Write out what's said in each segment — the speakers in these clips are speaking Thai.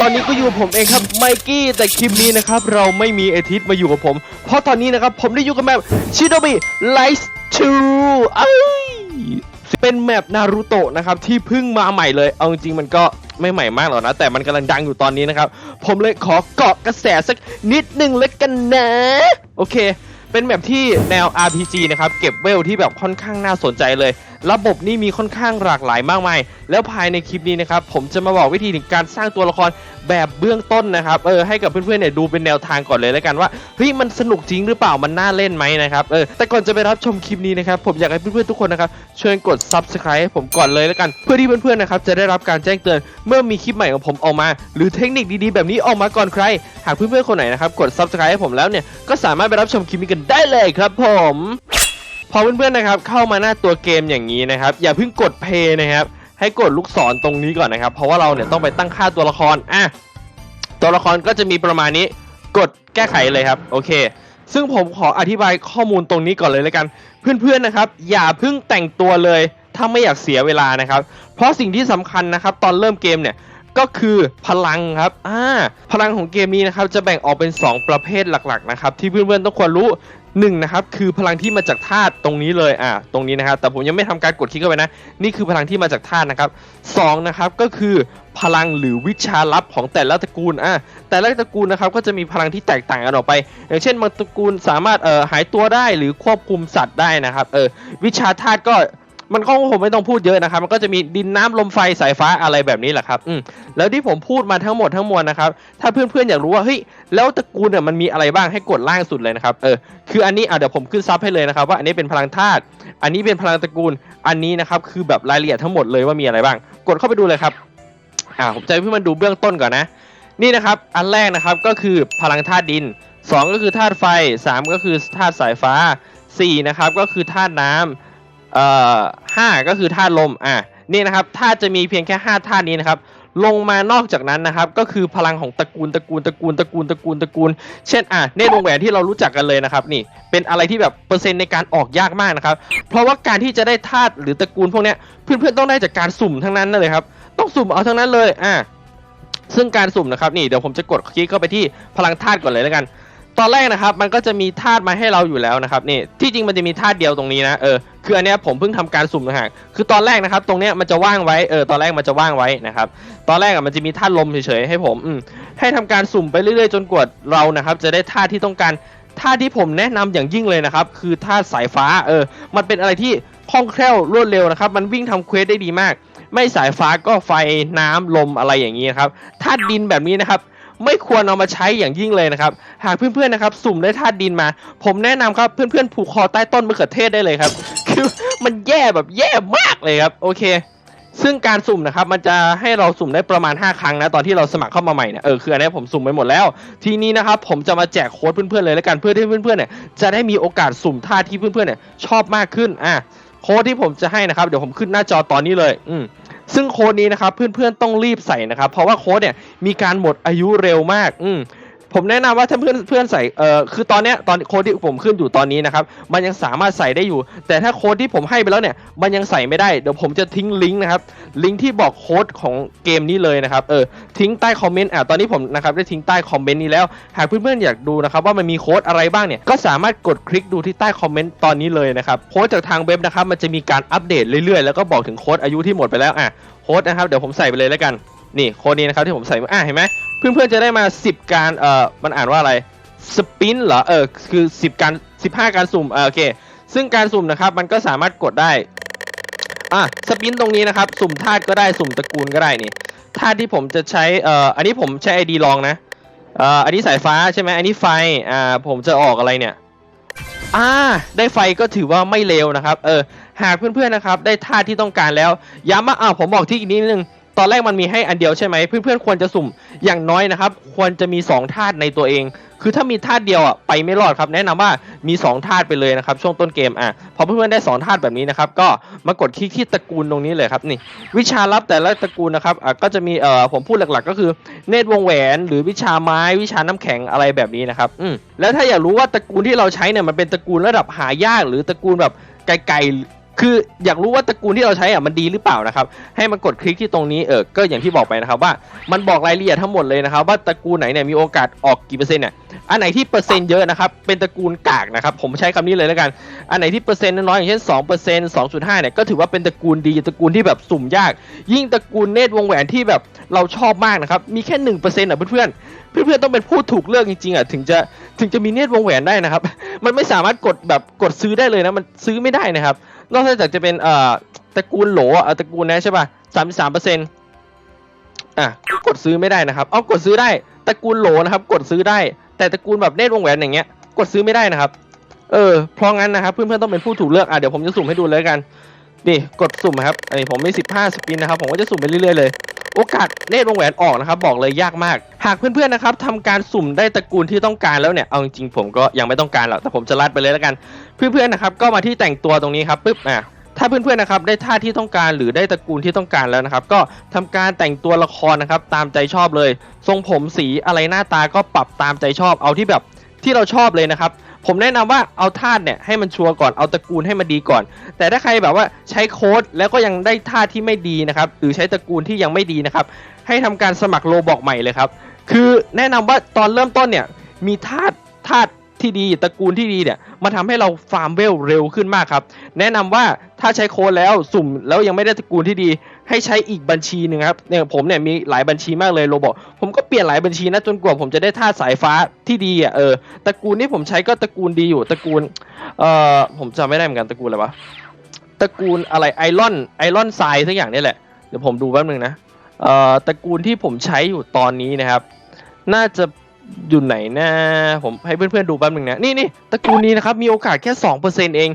ตอนนี้ก็อยู่กับผมเองครับไมกี้แต่คลิปนี้นะครับเราไม่มีเอทิสมาอยู่กับผม เพราะตอนนี้นะครับผมได้อยู่กับแมปชิโนบิไลท์ทูเอ้ยเป็นแมปนารูโตะนะครับที่เพิ่งมาใหม่เลย เอาจริงมันก็ไม่ใหม่มากหรอกนะ แต่มันกำลังดังอยู่ตอนนี้นะครับ ผมเลยขอเกาะกระแสสักนิดหนึ่งแล้วกันนะ โอเค เป็นแมปที่แนว RPG นะครับ เก็บเวลที่แบบค่อนข้างน่าสนใจเลยระบบนี่มีค่อนข้างหลากหลายมากมาย แล้วภายในคลิปนี้นะครับผมจะมาบอกวิธีการสร้างตัวละครแบบเบื้องต้นนะครับเออให้กับเพื่อนๆเนี่ยดูเป็นแนวทางก่อนเลยแล้วกันว่าเฮ้ยมันสนุกจริงหรือเปล่ามันน่าเล่นไหมนะครับเออแต่ก่อนจะไปรับชมคลิปนี้นะครับผมอยากให้เพื่อนๆทุกคนนะครับช่วยกด subscribe ให้ผมก่อนเลยแล้วกัน เพื่อที่เพื่อนๆนะครับจะได้รับการแจ้งเตือนเมื่อมีคลิปใหม่ของผมออกมา หรือเทคนิคดีๆแบบนี้ออกมาก่อนใคร หากเพื่อนๆคนไหนนะครับกด subscribe ให้ผมแล้วเนี่ยก็สามารถไปรับชมคลิปนี้กันได้เลยครับผม อเพื่อนๆนะครับเข้ามาหน้าตัวเกมอย่างนี้นะครับ อย่าเพิ่งกดเพย์นะครับ ให้กดลูกศรตรงนี้ก่อนนะครับ เพราะว่าเราเนี่ยต้องไปตั้งค่าตัวละครอะตัวละครก็จะมีประมาณนี้ กดแก้ไขเลยครับ โอเค ซึ่งผมขออธิบายข้อมูลตรงนี้ก่อนเลยแล้วกัน เพื่อนๆนะครับ อย่าเพิ่งแต่งตัวเลย ถ้าไม่อยากเสียเวลานะครับ เพราะสิ่งที่สำคัญนะครับ ตอนเริ่มเกมเนี่ยก็คือพลังครับ อ่า พลังของเกมนี้นะครับจะแบ่งออกเป็น 2 ประเภทหลักๆนะครับที่เพื่อนๆต้องควรรู้ หนึ่งนะครับคือพลังที่มาจากธาตุตรงนี้เลยอ่าตรงนี้นะครับ แต่ผมยังไม่ทำการกดคลิกเข้าไปนะ นี่คือพลังที่มาจากธาตุนะครับสองนะครับก็คือพลังหรือวิชาลับของแต่ละตระกูลอ่าแต่ละตระกูลนะครับก็จะมีพลังที่แตกต่างกันออกไป อย่างเช่นบางตระกูลสามารถเอ่อหายตัวได้หรือควบคุมสัตว์ได้นะครับเออวิชาธาตุก็ มันก็ผมไม่ต้องพูดเยอะนะครับ มันก็จะมีดินน้ำลมไฟสายฟ้าอะไรแบบนี้แหละครับอืมแล้วที่ผมพูดมาทั้งหมดทั้งมวลนะครับ ถ้าเพื่อนๆอยากรู้ว่าเฮ้ยแล้วตระกูลเนี่ยมันมีอะไรบ้างให้กดล่างสุดเลยนะครับเออคืออันนี้อะเดี๋ยวผมขึ้นซับให้เลยนะครับว่าอันนี้เป็นพลังธาตุอันนี้เป็นพลังตระกูลอันนี้นะครับคือแบบรายละเอียดทั้งหมดเลยว่ามีอะไรบ้าง กดเข้าไปดูเลยครับอ่าผมจะให้เพื่อนๆดูเบื้องต้นก่อนนะ นี่นะครับอันแรกนะครับก็คือพลังธาตุดิน 2 ก็คือธาตุไฟ 3 ก็คือธาตุสายฟ้า 4 นะครับก็คือธาตุน้ำ เอ่อห้าก็คือธาตุลมอะนี่นะครับธาตุจะมีเพียงแค่ห้าธาตุนี้นะครับลงมานอกจากนั้นนะครับ ก็คือพลังของตระกูลตระกูลตระกูลตระกูลตระกูลตระกูล เช่นอะเนตรวงแหวนที่เรารู้จักกันเลยนะครับ นี่เป็นอะไรที่แบบเปอร์เซ็นต์ในการออกยากมากนะครับ เพราะว่าการที่จะได้ธาตุหรือตระกูลพวกเนี้ยเพื่อนๆต้องได้จากการสุ่มทั้งนั้นนั่นเลยครับ ต้องสุ่มเอาทั้งนั้นเลยอะซึ่งการสุ่มนะครับนี่เดี๋ยวผมจะกดคลิกเข้าไปที่พลังธาตุก่อนเลยแล้วกัน ตอนแรกนะครับมันก็จะมีธาตุมาให้เราอยู่แล้วนะครับนี่ที่จริงมันจะมีธาตุเดียวตรงนี้นะเออคืออันเนี้ยผมเพิ่งทำการสุ่มนะฮะคือตอนแรกนะครับ ตรงเนี้ยมันจะว่างไว้เออตอนแรกมันจะว่างไว้นะครับตอนแรกอะมันจะมีธาตุลมเฉยๆให้ผมอืมให้ทำการสุ่มไปเรื่อยๆ จนกว่าเรานะครับ จะได้ธาตุที่ต้องการธาตุที่ผมแนะนำอย่างยิ่งเลยนะครับ คือธาตุสายฟ้าเออ มันเป็นอะไรที่คล่องแคล่วรวดเร็วนะครับ มันวิ่งทำเควสได้ดีมาก ไม่สายฟ้าก็ไฟน้ำลมอะไรอย่างนี้นะครับธาตุดินแบบนี้นะครับ ไม่ควรเอามาใช้อย่างยิ่งเลยนะครับ หากเพื่อนๆนะครับ สุ่มได้ธาตุดินมา ผมแนะนำครับเพื่อนๆผูกคอใต้ต้นมะเขือเทศได้เลยครับ คือมันแย่แบบแย่มากเลยครับ โอเค ซึ่งการสุ่มนะครับมันจะให้เราสุ่มได้ประมาณ 5 ครั้งนะตอนที่เราสมัครเข้ามาใหม่เนี่ยเออคืออันนี้ผมสุ่มไปหมดแล้ว ทีนี้นะครับผมจะมาแจกโค้ดเพื่อนๆเลยแล้วกันเพื่อที่เพื่อนๆเนี่ยจะได้มีโอกาสสุ่มท่าที่เพื่อนๆเนี่ยชอบมากขึ้นอะโค้ดที่ผมจะให้นะครับเดี๋ยวผมขึ้นหน้าจอตอนนี้เลย อืม ซึ่งโค้ดนี้นะครับเพื่อนๆต้องรีบใส่นะครับ เพราะว่าโค้ดเนี่ยมีการหมดอายุเร็วมาก อืม ผมแนะนำว่าถ้าเพื่อนเพื่อนใส่เอ่อคือตอนเนี้ยตอนโค้ดที่ผมขึ้นอยู่ตอนนี้นะครับมันยังสามารถใส่ได้อยู่ แต่ถ้าโค้ดที่ผมให้ไปแล้วเนี่ยมันยังใส่ไม่ได้เดี๋ยวผมจะทิ้งลิงก์นะครับลิงก์ที่บอกโค้ดของเกมนี้เลยนะครับเออทิ้งใต้คอมเมนต์อะตอนนี้ผมนะครับได้ทิ้งใต้คอมเมนต์นี้แล้วหากเพื่อนๆอยากดูนะครับว่ามันมีโค้ดอะไรบ้างเนี่ยก็สามารถกดคลิกดูที่ใต้คอมเมนต์ตอนนี้เลยนะครับโค้ดจากทางเว็บนะครับมันจะมีการอัปเดตเรื่อยๆ แล้วก็บอกถึงโค้ดอายุที่หมดไปแล้วอะโค้ดนะครับเดี๋ยวผมใส่ไปเลยแล้วกัน นี่โค้ดนี้นะครับที่ผมใส่มาอะเห็นไหมเพื่อนๆจะได้มา 10 การเอ่อมันอ่านว่าอะไรสปินเหรอเออคือ 10 การ 15 การสุ่มเออโอเค ซึ่งการสุ่มนะครับมันก็สามารถกดได้อะสปินตรงนี้นะครับ สุ่มธาตุก็ได้สุ่มตระกูลก็ได้นี่ธาตุที่ผมจะใช้เอ่ออันนี้ผมใช้ ID ลองนะเอ่ออันนี้สายฟ้าใช่ไหมอันนี้ไฟอ่าผมจะออกอะไรเนี่ยอ่าได้ไฟก็ถือว่าไม่เลวนะครับเออหากเพื่อนๆนะครับ ได้ธาตุที่ต้องการแล้วย้ำว่าอ้าวผมบอกที่อีกนิดนึง ตอนแรกมันมีให้อันเดียวใช่ไหมเพื่อนๆควรจะสุ่มอย่างน้อยนะครับ ควรจะมี2ธาตุในตัวเอง คือถ้ามีธาตุเดียวอะไปไม่รอดครับ แนะนำว่ามี2ธาตุไปเลยนะครับช่วงต้นเกมอะพอเพื่อนๆได้2ธาตุแบบนี้นะครับก็มากดคลิกที่ตระกูลตรงนี้เลยครับนี่วิชาลับแต่ละตระกูลนะครับอะก็จะมีเอ่อผมพูดหลักๆ ก็คือ เนตรวงแหวน หรือวิชาไม้วิชาน้ำแข็งอะไรแบบนี้นะครับอืมแล้วถ้าอยากรู้ว่าตระกูลที่เราใช้เนี่ยมันเป็นตระกูลระดับหายาก หรือตระกูลแบบไกลๆ คืออยากรู้ว่าตระกูลที่เราใช้อะมันดีหรือเปล่านะครับ ให้มันกดคลิกที่ตรงนี้เออก็อย่างที่บอกไปนะครับว่ามันบอกรายละเอียดทั้งหมดเลยนะครับ ว่าตระกูลไหนเนี่ยมีโอกาสออกกี่เปอร์เซ็นต์เนี่ยอันไหนที่เปอร์เซ็นต์เยอะนะครับเป็นตระกูลกากนะครับผมใช้คำนี้เลยแล้วกัน อันไหนที่เปอร์เซ็นต์น้อยอย่างเช่น2%เปอร์เซ็นต์2.5เนี่ยก็ถือว่าเป็นตระกูลดีตระกูลที่แบบสุ่มยาก ยิ่งตระกูลเนตรวงแหวนที่แบบเราชอบมากนะครับมีแค่1%อะเพื่อนเพื่อนๆต้องเป็นผู้ถูกเลือกจริงๆอะถึงจะถึงจะมีเนตรวงแหวนได้นะครับ มันไม่สามารถกดแบบกดซื้อได้เลยนะมันซื้อไม่ได้นะครับ นอกจากจะเป็นเอ่อตระกูลโหลเอะตระกูลนะใช่ป่ะสามสามเปอร์เซ็นต์อะกดซื้อไม่ได้นะครับ เอากดซื้อได้ตระกูลโหลนะครับ กดซื้อได้ แต่ตระกูลแบบเนตรวงแหวนอย่างเงี้ย กดซื้อไม่ได้นะครับ เออเพราะงั้นนะครับเพื่อนๆต้องเป็นผู้ถูกเลือกอะเดี๋ยวผมจะสุ่มให้ดูเลยกันนี่กดสุ่มครับอันนี้ผมมี 15 สปินนะครับ ผมก็จะสุ่มไปเรื่อยๆเลย โอกาสเนตรวงแหวนออกนะครับ บอกเลยยากมาก หากเพื่อนๆนะครับทำการสุ่มได้ตระกูลที่ต้องการแล้วเนี่ย เอาจริงๆผมก็ยังไม่ต้องการหรอก แต่ผมจะลัดไปเลยแล้วกัน เพื่อนๆนะครับก็มาที่แต่งตัวตรงนี้ครับปึ๊บอะถ้าเพื่อนๆนะครับได้ท่าที่ต้องการหรือได้ตระกูลที่ต้องการแล้วนะครับ ก็ทำการแต่งตัวละครนะครับ ตามใจชอบเลย ทรงผมสีอะไรหน้าตาก็ปรับตามใจชอบเอาที่แบบที่เราชอบเลยนะครับ ผมแนะนำว่าเอาธาตุเนี่ยให้มันชัวร์ก่อนเอาตระกูลให้มันดีก่อน แต่ถ้าใครแบบว่าใช้โค้ดแล้วก็ยังได้ธาตุที่ไม่ดีนะครับ หรือใช้ตระกูลที่ยังไม่ดีนะครับ ให้ทำการสมัครโลบอกใหม่เลยครับ คือแนะนำว่าตอนเริ่มต้นเนี่ยมีธาตุธาตุ ที่ดีตระกูลที่ดีเนี่ยมาทำให้เราฟาร์มเวลเร็วขึ้นมากครับ แนะนำว่าถ้าใช้โค้ดแล้วสุ่มแล้วยังไม่ได้ตระกูลที่ดี ให้ใช้อีกบัญชีหนึ่งครับเนี่ยผมเนี่ยมีหลายบัญชีมากเลยโรบอกผมก็เปลี่ยนหลายบัญชีนะจนกว่าผมจะได้ธาสายฟ้าที่ดีอะเออตระกูลที่ผมใช้ก็ตระกูลดีอยู่ตระกูลเอ่อผมจำไม่ได้เหมือนกันตระกูลอะไรวะตระกูลอะไรไอรอนไอรอนทรายสักอย่างนี่แหละเดี๋ยวผมดูแป๊บนึงนะเอ่อตระกูลที่ผมใช้อยู่ตอนนี้นะครับ น่าจะ อยู่ไหนนะผมให้เพื่อนๆดูแป๊บนึงนะนี่นี่ตระกูลนี้นะครับมีโอกาสแค่2%เปอร์เซ็นเอง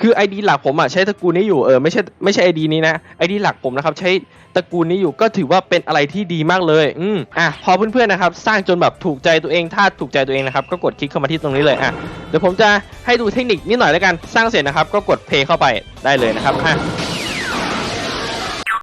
คือ ID หลักผมอะใช้ตระกูลนี้อยู่เออไม่ใช่ไม่ใช่ ID นี้นะ ID หลักผมนะครับใช้ตระกูลนี้อยู่ก็ถือว่าเป็นอะไรที่ดีมากเลย อืมอะพอเพื่อนๆนะครับ สร้างจนแบบถูกใจตัวเองถ้าถูกใจตัวเองนะครับก็กดคลิกเข้ามาที่ตรงนี้เลยอะเดี๋ยวผมจะให้ดูเทคนิคนิดหน่อยแล้วกันสร้างเสร็จนะครับ ก็กดเพย์เข้าไปได้เลยนะครับอะ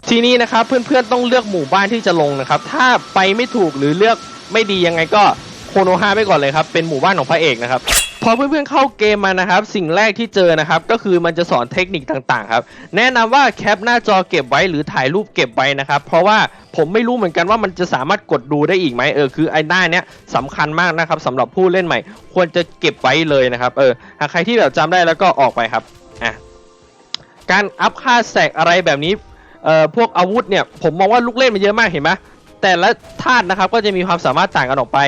ทีนี้นะครับเพื่อนๆต้องเลือกหมู่บ้านที่จะลงนะครับ ถ้าไปไม่ถูกหรือเลือกไม่ดียังไงก็ โคโนฮาไปก่อนเลยครับ เป็นหมู่บ้านของพระเอกนะครับ พอเพื่อนๆเข้าเกมมานะครับ สิ่งแรกที่เจอนะครับ ก็คือมันจะสอนเทคนิคต่างๆครับ แนะนำว่าแคปหน้าจอเก็บไว้หรือถ่ายรูปเก็บไว้นะครับ เพราะว่าผมไม่รู้เหมือนกันว่ามันจะสามารถกดดูได้อีกไหมเออคือไอ้หน้าเนี้ยสำคัญมากนะครับสำหรับผู้เล่นใหม่ ควรจะเก็บไว้เลยนะครับ เออหากใครที่แบบจำได้แล้วก็ออกไปครับอะการอัพค่าแสกอะไรแบบนี้เอ่อพวกอาวุธเนี่ยผมมองว่าลูกเล่นมันเยอะมากเห็นไหมแต่ละธาตุนะครับก็จะมีความสามารถต่างกันออกไป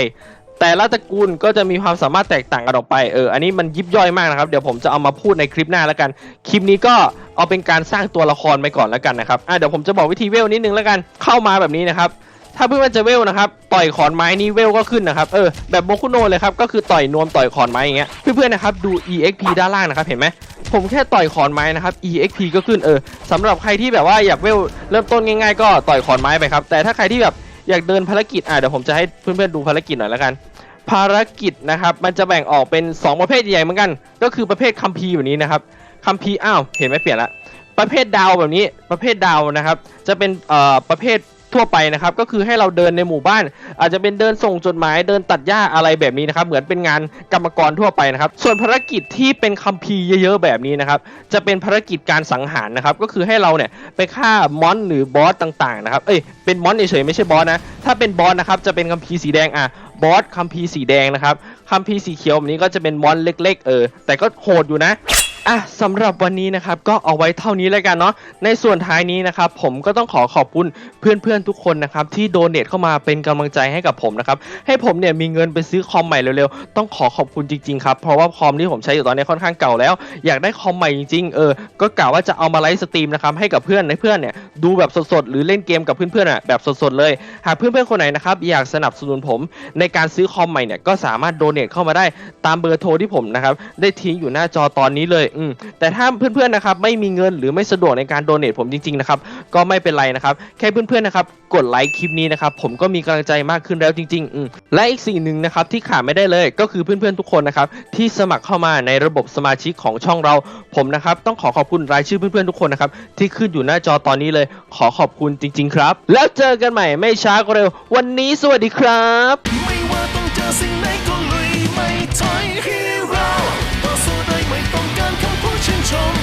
แต่ละตระกูลก็จะมีความสามารถแตกต่างกันออกไปเอออันนี้มันยิบย่อยมากนะครับ เดี๋ยวผมจะเอามาพูดในคลิปหน้าแล้วกัน คลิปนี้ก็เอาเป็นการสร้างตัวละครไปก่อนแล้วกันนะครับอะเดี๋ยวผมจะบอกวิธีเวลนิดนึงแล้วกันเข้ามาแบบนี้นะครับถ้าเพื่อนจะเวลนะครับต่อยขอนไม้นี้เวลก็ขึ้นนะครับเออแบบโมคุโนเลยครับก็คือต่อยนวมต่อยขอนไม้อย่างเงี้ยเพื่อนๆนะครับดู exp ด้านล่างนะครับเห็นไหมผมแค่ต่อยขอนไม้นะครับ exp ก็ขึ้นเออสำหรับใครที่แบบว่าอยากเวลเริ่มต้นง่าย ๆ ก็ต่อยขอนไม้ไปครับแต่ถ้าใครที่แบบอยากเดินภารกิจอะเดี๋ยวผมจะให้เพื่อนๆดูภารกิจหน่อยแล้วกัน ภารกิจนะครับ มันจะแบ่งออกเป็น 2 ประเภทใหญ่เหมือนกัน ก็คือประเภทคัมภีร์แบบนี้นะครับคัมภีร์อ้าวเห็นไหมเปลี่ยนละประเภทดาวแบบนี้ประเภทดาวนะครับ จะเป็นเอ่อประเภททั่วไปนะครับ ก็คือให้เราเดินในหมู่บ้าน อาจจะเป็นเดินส่งจดหมายเดินตัดหญ้าอะไรแบบนี้นะครับ เหมือนเป็นงานกรรมกรทั่วไปนะครับ ส่วนภารกิจที่เป็นคัมภีร์เยอะๆแบบนี้นะครับ จะเป็นภารกิจการสังหารนะครับ ก็คือให้เราเนี่ยไปฆ่ามอนหรือบอสต่างๆนะครับ เอ้ยเป็นมอนเฉยๆไม่ใช่บอสนะถ้าเป็นบอสนะครับจะเป็นคัมภีร์สีแดงอะ บอสคัมพีสีแดงนะครับคัมพีสีเขียวแบบนี้ก็จะเป็นมอนเล็ก ๆ เออ แต่ก็โหดอยู่นะ อะสำหรับวันนี้นะครับก็เอาไว้เท่านี้แล้วกันเนาะในส่วนท้ายนี้นะครับผมก็ต้องขอขอบคุณเพื่อนๆทุกคนนะครับที่โดเนทเข้ามาเป็นกำลังใจให้กับผมนะครับให้ผมเนี่ยมีเงินไปซื้อคอมใหม่เร็วๆต้องขอขอบคุณจริงๆครับเพราะว่าคอมที่ผมใช้อยู่ตอนนี้ค่อนข้างเก่าแล้ว อยากได้คอมใหม่จริงๆเออก็กล่าวว่าจะเอามาไลฟ์สตรีมนะครับให้กับเพื่อนให้เพื่อนเนี่ยดูแบบสดๆหรือเล่นเกมกับเพื่อนๆอะแบบสดๆเลยหากเพื่อนๆคนไหนนะครับอยากสนับสนุนผมในการซื้อคอมใหม่เนี่ยก็สามารถโดเนทเข้ามาได้ตามเบอร์โทรที่ผมนะครับได้ทิ้งอยู่หน้าจอตอนนี้เลยอืมแต่ถ้าเพื่อนๆนะครับไม่มีเงินหรือไม่สะดวกในการโดเนทผมจริงๆนะครับก็ไม่เป็นไรนะครับแค่เพื่อนๆนะครับกดไลค์คลิปนี้นะครับผมก็มีกำลังใจมากขึ้นแล้วจริงๆอืมและอีกสิ่งหนึ่งนะครับที่ขาดไม่ได้เลยก็คือเพื่อนๆทุกคนนะครับที่สมัครเข้ามาในระบบสมาชิกของช่องเราผมนะครับต้องขอขอบคุณรายชื่อเพื่อนๆทุกคนนะครับที่ขึ้นอยู่หน้าจอตอนนี้เลย ขอขอบคุณจริง ๆ ครับ แล้วเจอกันใหม่ไม่ช้าก็เร็ว วันนี้สวัสดีครับ ไม่ว่าต้องเจอสิ่ง show